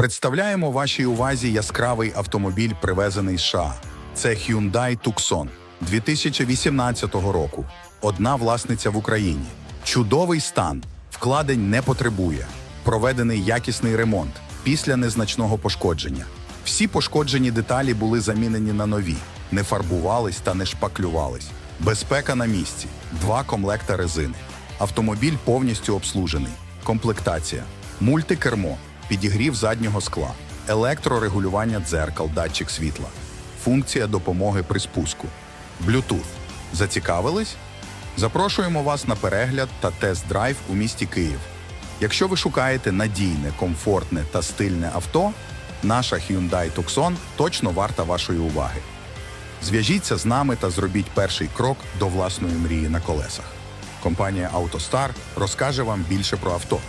Представляємо вашій увазі яскравий автомобіль, привезений з США. Це Hyundai Tucson 2018 року. Одна власниця в Україні. Чудовий стан, вкладень не потребує. Проведений якісний ремонт після незначного пошкодження. Всі пошкоджені деталі були замінені на нові, не фарбувались та не шпаклювались. Безпека на місці, два комплекта резини. Автомобіль повністю обслужений. Комплектація, мультикермо, підігрів заднього скла, електрорегулювання дзеркал, датчик світла, функція допомоги при спуску, Bluetooth. Зацікавились? Запрошуємо вас на перегляд та тест-драйв у місті Київ. Якщо ви шукаєте надійне, комфортне та стильне авто, наша Hyundai Tucson точно варта вашої уваги. Зв'яжіться з нами та зробіть перший крок до власної мрії на колесах. Компанія «АвтоСтар» розкаже вам більше про авто.